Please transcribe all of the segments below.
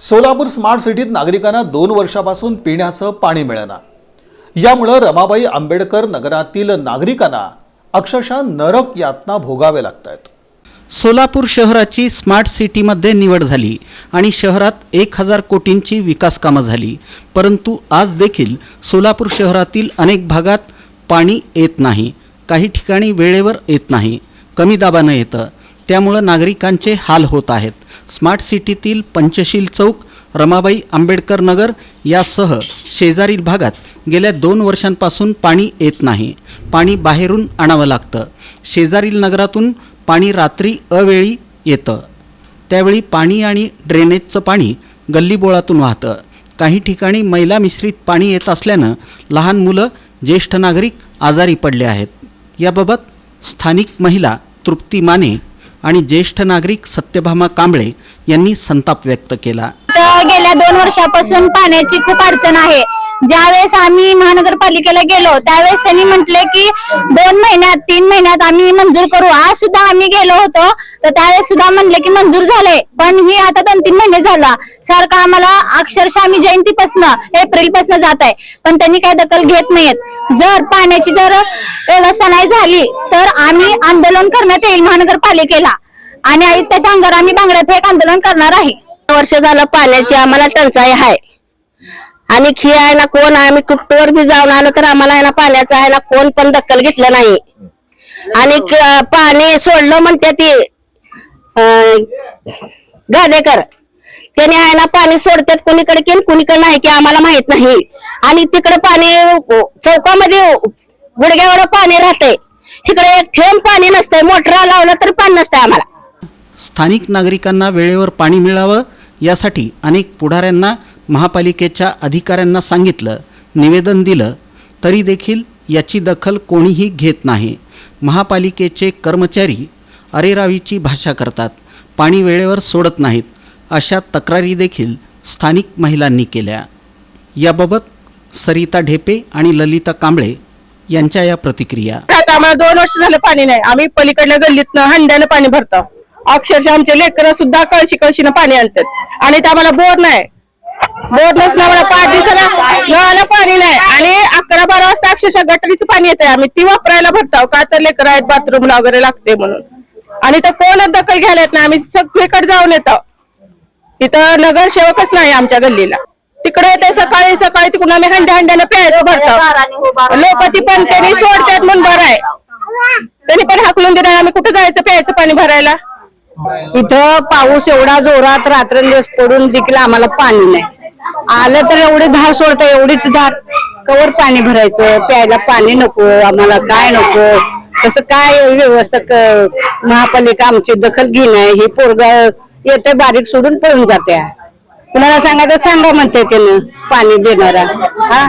Solapur smart सिटीत नागरिकांना दोन वर्षापासून पिण्याचं पाणी मिळेना. यामुळं रमाबाई आंबेडकर नगरातील नागरिकांना अक्षरशः नरक यातना भोगावे लागत आहेत सोलापूर शहराची स्मार्ट सिटीमध्ये निवड झाली आणि शहरात एक हजार कोटींची विकास कामं झाली. परंतु आज देखील सोलापूर शहरातील अनेक भागात पाणी येत नाही. काही ठिकाणी वेळेवर येत नाही. कमी दाबानं येतं. त्यामुळं नागरिकांचे हाल होत आहेत. स्मार्ट सिटीतील पंचशील चौक रमाबाई आंबेडकर नगर यासह शेजारील भागात गेल्या दोन वर्षांपासून पाणी येत नाही. पाणी बाहेरून आणावं लागतं. शेजारील नगरातून पाणी रात्री अवेळी येतं. त्यावेळी पाणी आणि ड्रेनेजचं पाणी गल्लीबोळातून वाहतं. काही ठिकाणी मैला मिश्रित पाणी येत असल्यानं लहान मुलं ज्येष्ठ नागरिक आजारी पडले आहेत. याबाबत स्थानिक महिला तृप्ती माने आणि ज्येष्ठ नागरिक सत्यभामा कांबळे यांनी संताप व्यक्त केला. गेल्या दोन वर्षापासून पाण्याची खूप अडचण आहे. ज्यावेळेस आम्ही महानगरपालिकेला गेलो त्यावेळेस त्यांनी म्हटले की दोन महिन्यात तीन महिन्यात आम्ही मंजूर करू. आज सुद्धा आम्ही गेलो होतो तर त्यावेळेस सुद्धा म्हणले की मंजूर झाले. पण ही आता दोन तीन महिने झाला. सारखं आम्हाला अक्षरशः आम्ही जयंतीपासनं एप्रिलपासून जात आहे. पण त्यांनी काय दखल घेत नाहीयेत. जर पाण्याची जर व्यवस्था नाही झाली तर आम्ही आंदोलन करण्यात येईल महानगरपालिकेला. आणि आयुक्ताच्या अंगावर आम्ही बांगड्या फेक आंदोलन करणार आहे. वर्ष झालं पाण्याची आम्हाला टंचाई आहे. आणि खी आहे ना कोण आहे? आम्ही कुठवर बी जाऊन आलो तर आम्हाला आहे ना पाण्याचं आहे ना कोण पण दखल घेतलं नाही. आणि पाणी सोडलं म्हणते ती गादेकर. त्याने आहे ना पाणी सोडतात कुणीकडे की कुणीकडे नाही की आम्हाला माहीत नाही. आणि तिकडे पाणी चौकामध्ये गुडघ्यावर पाणी राहते. इकडे एक थेंब पाणी नसतंय मोटर लावलं तर पाणी नसतंय आम्हाला. स्थानिक नागरिकांना वेळेवर पाणी मिळावं यासाठी अनेक पुढाऱ्यांना महापालिकेच्या अधिकाऱ्यांना सांगितलं निवेदन दिलं तरी देखील याची दखल कोणीही घेत नाही. महापालिकेचे कर्मचारी अरेरावीची भाषा करतात पाणी वेळेवर सोडत नाहीत अशा तक्रारी देखील स्थानिक महिलांनी केल्या. याबाबत सरिता ढेपे आणि ललिता कांबळे यांच्या या प्रतिक्रिया. आता आम्हाला दोन वर्ष झालं पाणी नाही. आम्ही पलीकडल्या गल्लीतनं हंड्यानं पाणी भरतो. अक्षरशः आमचे लेकरं सुद्धा कळशी कळशीनं पाणी आणतात. आणि ते आम्हाला बोर नाही. बोर नसल्यामुळे आम्हाला पाच दिवसाला नळाला पाणी नाही. आणि अकरा बारा वाजता अक्षरशः गटरीचं पाणी येतंय आम्ही. ती वापरायला भरतो का तर लेकर आहेत बाथरूमला वगैरे लागते म्हणून. आणि तर कोणच दखल घ्यायला येत नाही. आम्ही सगळीकडे जाऊन येतो. इथं नगरसेवकच नाही आमच्या गल्लीला. तिकडे येते सकाळी सकाळी तिकडून आम्ही हंड्या हंड्यानं प्यायचं भरतो लोक ती पण त्यांनी सोडतात म्हणून बरं आहे. त्यांनी पण हाकलून दिलं. आम्ही कुठे जायचं प्यायचं पाणी भरायला? इथं पाऊस एवढा जोरात रात्रंदिवस पडून देखील आम्हाला पाणी नाही. आलं तर एवढी धार सोडतं एवढीच धार. कवर पाणी भरायचं प्यायला पाणी नको आम्हाला काय नको? तसं काय व्यवस्था महापालिका आमची दखल घेणे ही पोरग येते बारीक सोडून पळून जाते कुणाला सांगायचं सांगा म्हणते त्यानं पाणी देणारा. हा?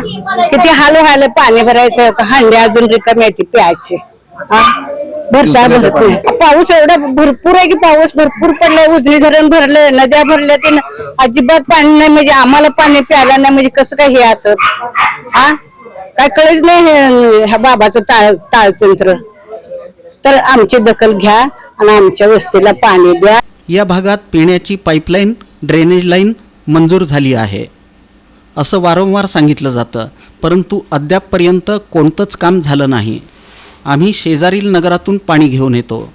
किती हाल व्हायला पाणी भरायचं हंड्या अजून रिकामी येते प्यायची. हा? भरता भरत नाही पाऊस एवढा भरपूर आहे की पाऊस भरपूर पडलाय उजनी धरण भरलंय नद्या भरल्या ते अजिबात पाणी नाही म्हणजे आम्हाला पाणी प्यायला नाही म्हणजे कसं काय हे असं? हा? काय कळच नाही हे- ह्या बाबाचं टाळ टाळतंत्र तर आमची दखल घ्या आणि आमच्या वस्तीला पाणी द्या. या भागात पिण्याची पाईपलाईन ड्रेनेज लाईन मंजूर झाली आहे. असं वारंवार सांगितलं जातं परंतु अद्यापपर्यंत कोणतंच काम झालं नाही. आम्ही शेजारील नगरातून पाणी घेऊन येतो.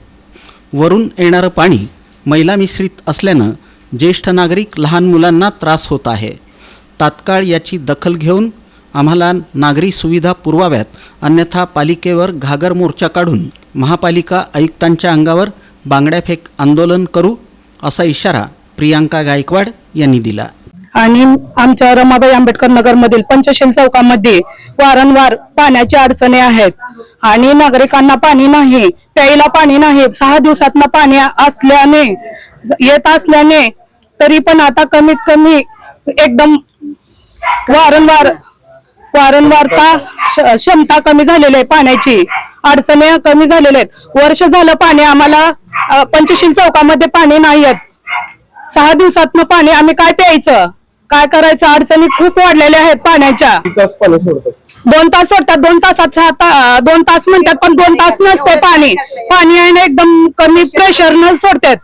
वरून येणारं पाणी मैला मिश्रित असल्यानं ज्येष्ठ नागरिक लहान मुलांना त्रास होत आहे. तात्काळ याची दखल घेऊन आम्हाला नागरी सुविधा पुरवाव्यात अन्यथा पालिकेवर घागर मोर्चा काढून महापालिका आयुक्तांच्या अंगावर बांगड्याफेक आंदोलन करू असा इशारा प्रियांका गायकवाड यांनी दिला. आणि आमच्या रमाबाई आंबेडकर नगर मधील पंचशील चौकामध्ये वारंवार पाण्याची अडचणी आहेत. आणि नागरिकांना पाणी नाही प्यायला पाणी नाही सहा दिवसात पाणी असल्याने येत असल्याने तरी पण आता कमीत कमी एकदम वारंवार वारंवारता क्षमता कमी झालेली आहे पाण्याची. अडचणी कमी झालेल्या आहेत. वर्ष झालं पाणी आम्हाला पंचशील चौकामध्ये पाणी नाही सहा दिवसात पाणी आम्ही काय प्यायचं? काय करायचं? अडचणी खूप वाढलेल्या आहेत पाण्याच्या. दोन तास सोडतात दोन तासात सहा ता- दोन तास म्हणतात पण दोन तास नसते पाणी. पाणी आहे ना एकदम कमी प्रेशर न सोडतात.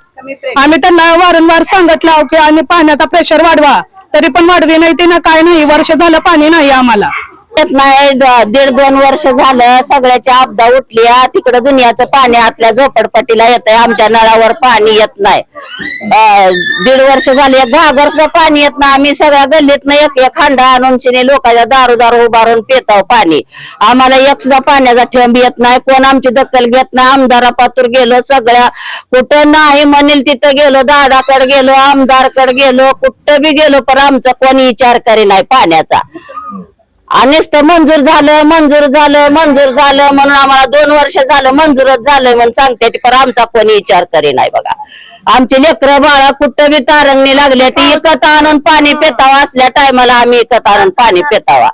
आम्ही त्यांना वारंवार सांगितलं की आणि पाण्याचा प्रेशर वाढवा. तरी पण वाढवी नाही ते ना काय नाही. वर्ष झालं पाणी नाही आम्हाला. नाही दीड दोन वर्ष झालं सगळ्याची आपदा उठली तिकडं दुनियाचं पाणी आतल्या झोपडपट्टीला येत आहे आमच्या नळावर पाणी येत नाही. दीड वर्ष झाले दहा घागर पाणी येत नाही आम्ही सगळ्या गल्लीत एक एक खांडा आणून शिने लोकांच्या दारू दारू उभारून पिताव पाणी. आम्हाला एक सुद्धा पाण्याचा ठेंब येत नाही कोण आमची दखल घेत नाही आमदारा पातूर गेलो सगळ्या कुठं नाही म्हणेल तिथं गेलो दादाकडे गेलो आमदारकडे गेलो कुठं बी गेलो पण आमचा कोणी विचार करे नाही पाण्याचा. अनिष्ट मंजूर झालं मंजूर झालं मंजूर झालं म्हणून आम्हाला दोन वर्ष झालं मंजूरच झालं म्हणून सांगते ती, पण आमचा कोणी विचार करे नाही बघा. आमची लेकरं बाळा कुठं बी तारंगणी लागले ती इकत आणून पाणी पेतावा असल्या टायमाला आम्ही इकत आणून पाणी पेतावा.